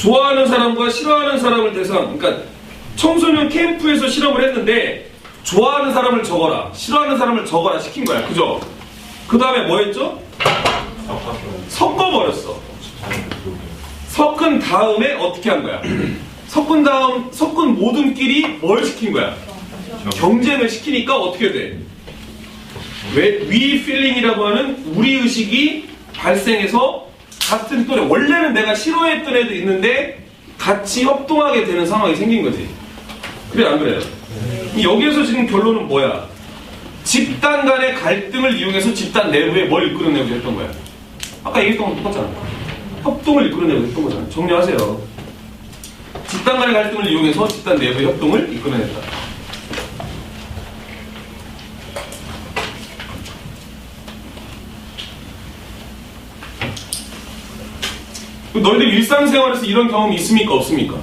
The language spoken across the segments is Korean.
좋아하는 사람과 싫어하는 사람을 대상, 그러니까 청소년 캠프에서 실험을 했는데 좋아하는 사람을 적어라, 싫어하는 사람을 적어라 시킨 거야. 그죠? 그 다음에 뭐 했죠? 섞어버렸어. 섞은 다음에 어떻게 한 거야? 섞은 다음, 섞은 모든끼리 뭘 시킨 거야? 경쟁을 시키니까 어떻게 돼? 왜, 위 필링이라고 하는 우리 의식이 발생해서 같은 또래, 원래는 내가 싫어했던 애도 있는데 같이 협동하게 되는 상황이 생긴 거지. 그래, 안 그래요? 여기에서 지금 결론은 뭐야? 집단 간의 갈등을 이용해서 집단 내부에 뭘 이끌어내고 했던 거야. 아까 얘기했던 거 똑같잖아. 협동을 이끌어내고 했던 거잖아. 정리하세요. 집단 간의 갈등을 이용해서 집단 내부의 협동을 이끌어냈다. 너희들 일상생활에서 이런 경험이 있습니까? 없습니까?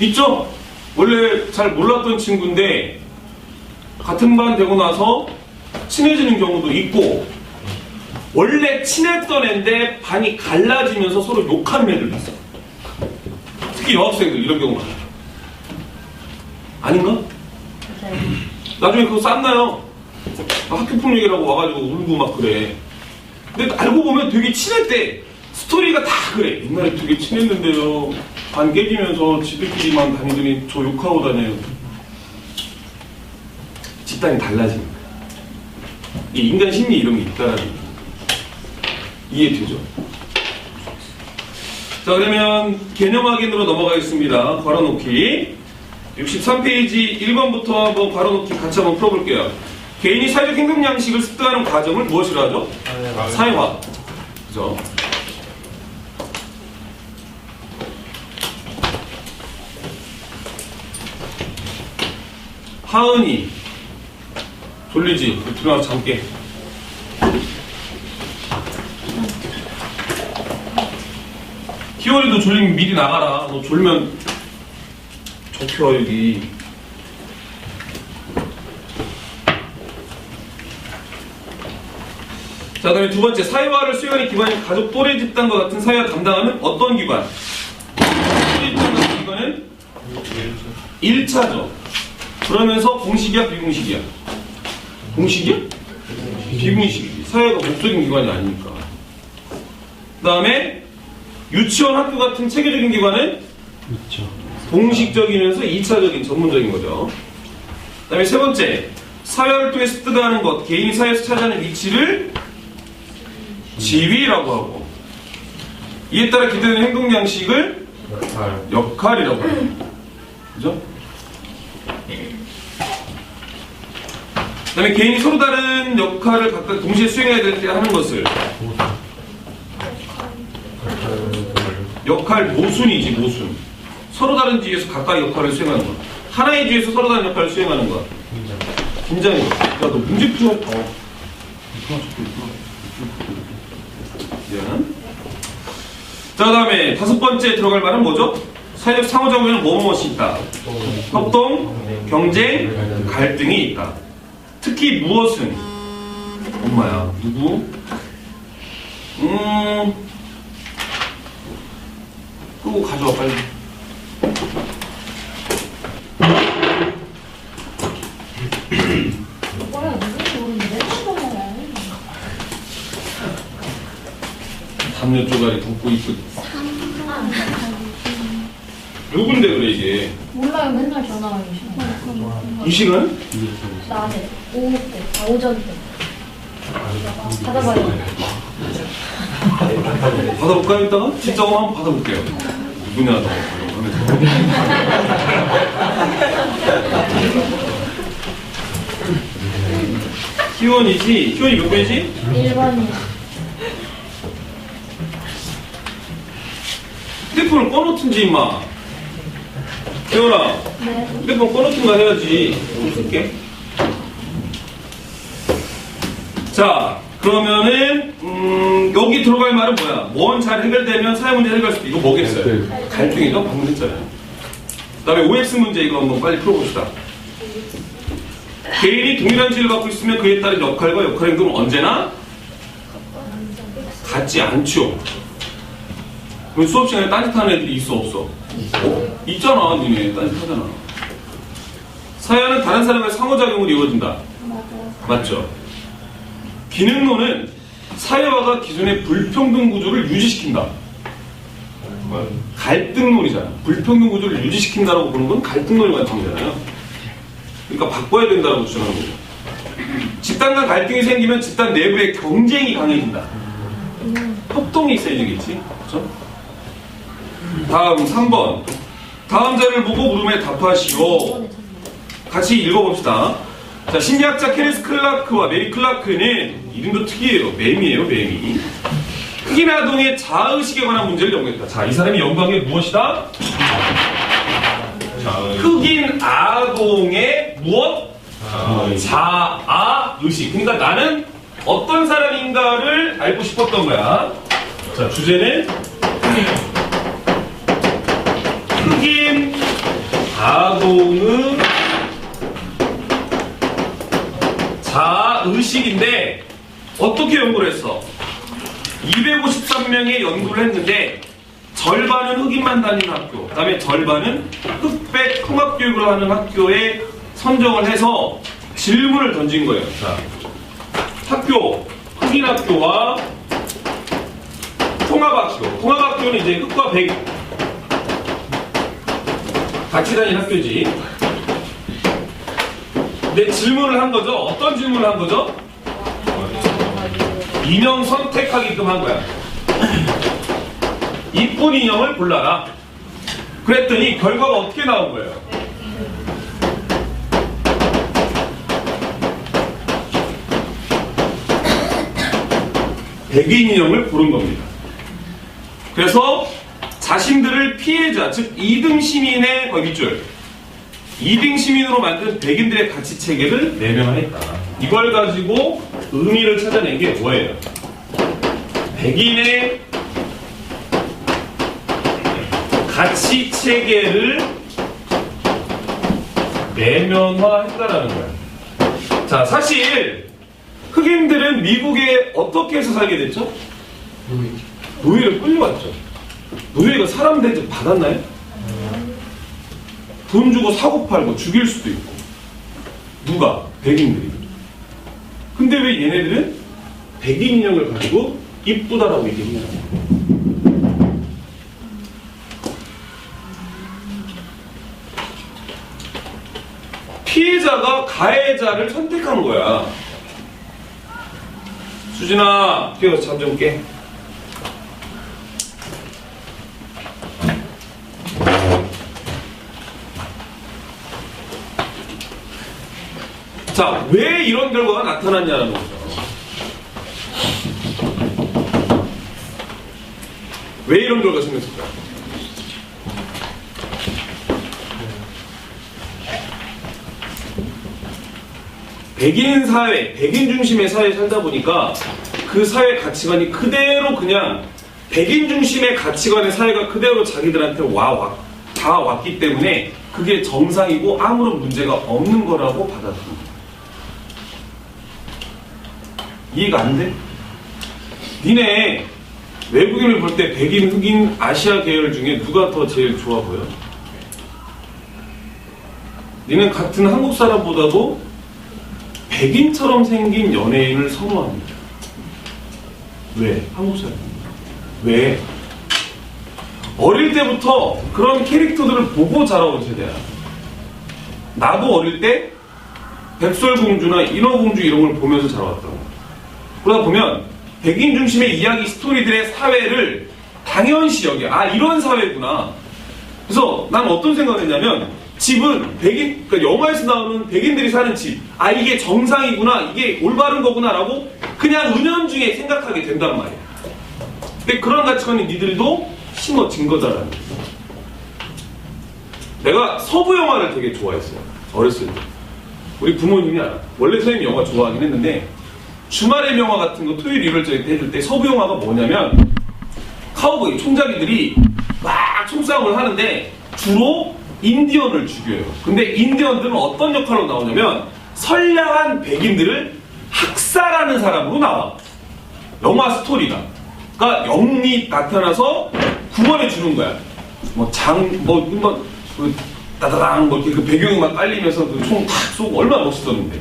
있죠? 원래 잘 몰랐던 친구인데 같은 반 되고 나서 친해지는 경우도 있고 원래 친했던 애인데 반이 갈라지면서 서로 욕하는 애들도 있어. 특히 여학생들 이런 경우 많아요. 아닌가? 나중에 그거 쌌나요? 학교폭 얘기라고 와가지고 울고 막 그래. 근데 알고 보면 되게 친했대. 스토리가 다 그래. 옛날에 되게 친했는데요. 반 깨지면서 지들끼리만 다니더니 저 욕하고 다녀요. 집단이 달라지는 거야. 이 인간 심리 이런 게 있다라는 게 이해되죠? 자, 그러면 개념 확인으로 넘어가겠습니다. 걸어놓기. 63페이지 1번부터 한번 걸어놓기 같이 한번 풀어볼게요. 개인이 사회적 행동 양식을 습득하는 과정을 무엇이라 하죠? 사회화. 그죠? 하은이. 졸리지? 들어가서 잠게 희원이도 졸리면 미리 나가라. 너 졸면 적혀 여기. 자 그다음에 두 번째. 사회화를 수행하는 기관인 가족 또래 집단과 같은 사회화 감당하는 어떤 기관? 또래 집단 같은 기관은 1차죠 그러면서 공식이야 비공식이야? 공식이야? 비공식이지. 사회가 목적인 기관이 아니니까. 그 다음에 유치원 학교 같은 체계적인 기관은 공식적이면서 2차적인 전문적인 거죠. 그 다음에 세 번째 사회활동에 습득하는 것, 개인이 사회에서 차지하는 위치를 지위라고 하고 이에 따라 기대되는 행동 양식을 역할 이라고 합니다. 그죠? 다음에 개인이 서로 다른 역할을 각각 동시에 수행해야 될 때 하는 것을 역할 모순이지 모순. 서로 다른 지위에서 각각 역할을 수행하는 것. 하나의 지위에서 서로 다른 역할을 수행하는 것. 긴장해. 야너 문제 풀어. 어. 미안. 자 그다음에 다섯 번째 들어갈 말은 뭐죠? 사회적 상호작용에는 뭐뭐엇이 있다. 협동, 경쟁, 갈등이 있다. 특히 무엇은? 엄마야 누구? 음 끄고 가져와 빨리. 담요 쪼가리 덮고 있고. 누군데 그래 이게? 몰라요 맨날 전화가 오시면 이 시간? 낮에 오후 때 아, 오전 때 받아봐요 받아볼까요 이따가? 진짜 한번 받아볼게요 누구냐 너 희원이지? 희원이 몇 번이지? 1번이 휴대폰을 꺼놓든지 임마 희원아 네 휴대폰 꺼놓든가 해야지. 좀 쓸게 자 그러면은 음, 여기 들어갈 말은 뭐야? 뭔잘 해결되면 사회 문제 해결할 수 있고 이거 뭐겠어요? 갈등이죠? 방금 했잖아요. 그 다음에 OX 문제 이거 한번 빨리 풀어봅시다. 개인이 동일한 지위를 갖고 있으면 그에 따른 역할과 역할 행동은 언제나 같지 않죠. 그럼 수업 시간에 딴짓하는 애들이 있어 없어? 어? 있잖아 니네. 딴짓하잖아. 사회는 다른 사람의 상호작용으로 이루어진다. 맞죠? 기능론은 사회화가 기존의 불평등 구조를 유지시킨다. 갈등론이잖아. 불평등 구조를 유지시킨다라고 보는 건 갈등론이 관점이잖아요. 그러니까 바꿔야 된다고 주장하는 거죠. 집단 간 갈등이 생기면 집단 내부의 경쟁이 강해진다. 협동이 있어야 되겠지? 그렇죠? 다음 3번 다음 자를 보고 물음에 답하시오 같이 읽어봅시다. 자, 심리학자 케네스 클라크와 메리 클라크는 이름도 특이해요. 매미예요, 매미. 흑인 아동의 자의식에 관한 문제를 연구했다. 자, 이 사람이 연구한 게 무엇이다? 흑인 아동의 무엇? 자아의식. 그러니까 나는 어떤 사람인가를 알고 싶었던 거야. 자, 주제는 흑인 아동의 자의식인데 어떻게 연구를 했어? 253명의 연구를 했는데 절반은 흑인만 다니는 학교, 그 다음에 절반은 흑백 통합교육을 하는 학교에 선정을 해서 질문을 던진 거예요. 자, 학교, 흑인 학교와 통합학교. 통합학교는 이제 흑과 백 같이 다니는 학교지. 내 질문을 한 거죠. 어떤 질문을 한 거죠? 인형 선택하게끔 한 거야. 이쁜 인형을 골라라. 그랬더니 결과가 어떻게 나온 거예요? 백인 인형을 고른 겁니다. 그래서 자신들을 피해자, 즉 2등 시민의 거의 밑줄 2등 시민으로 만든 백인들의 가치 체계를 내면화했다. 이걸 가지고 의미를 찾아낸 게 뭐예요? 백인의 가치 체계를 내면화했다라는 거야. 자, 사실 흑인들은 미국에 어떻게 해서 살게 됐죠? 노예를 끌려왔죠. 노예가 사람 대접 받았나요? 돈 주고 사고 팔고 죽일 수도 있고 누가? 백인들이 근데 왜 얘네들은 백인 인형을 가지고 이쁘다라고 얘기했냐 피해자가 가해자를 선택한 거야 수진아 뛰어서 잠좀 깨. 자, 왜 이런 결과가 나타났냐는 거죠. 왜 이런 결과가 생겼을까요? 백인 사회, 백인 중심의 사회에 살다 보니까 그 사회 가치관이 그대로 그냥 백인 중심의 가치관의 사회가 그대로 자기들한테 와, 와, 다 왔기 때문에 그게 정상이고 아무런 문제가 없는 거라고 받아들입니다. 이해가 안 돼? 니네 외국인을 볼 때 백인, 흑인, 아시아 계열 중에 누가 더 제일 좋아 보여? 니는 같은 한국 사람보다도 백인처럼 생긴 연예인을 선호합니다. 왜? 한국 사람. 왜? 어릴 때부터 그런 캐릭터들을 보고 자라온 세대야. 나도 어릴 때 백설공주나 인어공주 이런 걸 보면서 자라왔다고. 그러다 보면 백인 중심의 이야기 스토리들의 사회를 당연시 여겨. 아, 이런 사회구나. 그래서 난 어떤 생각을 했냐면 집은 백인, 그러니까 영화에서 나오는 백인들이 사는 집. 아, 이게 정상이구나. 이게 올바른 거구나라고 그냥 은연중에 생각하게 된단 말이야. 근데 그런 가치관이 니들도 심어진 거잖아. 내가 서부 영화를 되게 좋아했어요. 어렸을 때. 우리 부모님이 알아. 원래 선생님 영화 좋아하긴 했는데 주말의 명화 같은 거 토요일 일요일 저녁 때 해줄 때 서부 영화가 뭐냐면 카우보이 총잡이들이 막 총싸움을 하는데 주로 인디언을 죽여요. 근데 인디언들은 어떤 역할로 나오냐면 선량한 백인들을 학살하는 사람으로 나와. 영화 스토리가. 그러니까 영리 나타나서 두 번에 주는 거야. 뭐 장, 뭐, 뭐, 그, 따다당, 뭐, 이렇게 그 배경음악 깔리면서 그 총탁 쏘고 얼마나 멋있었는데.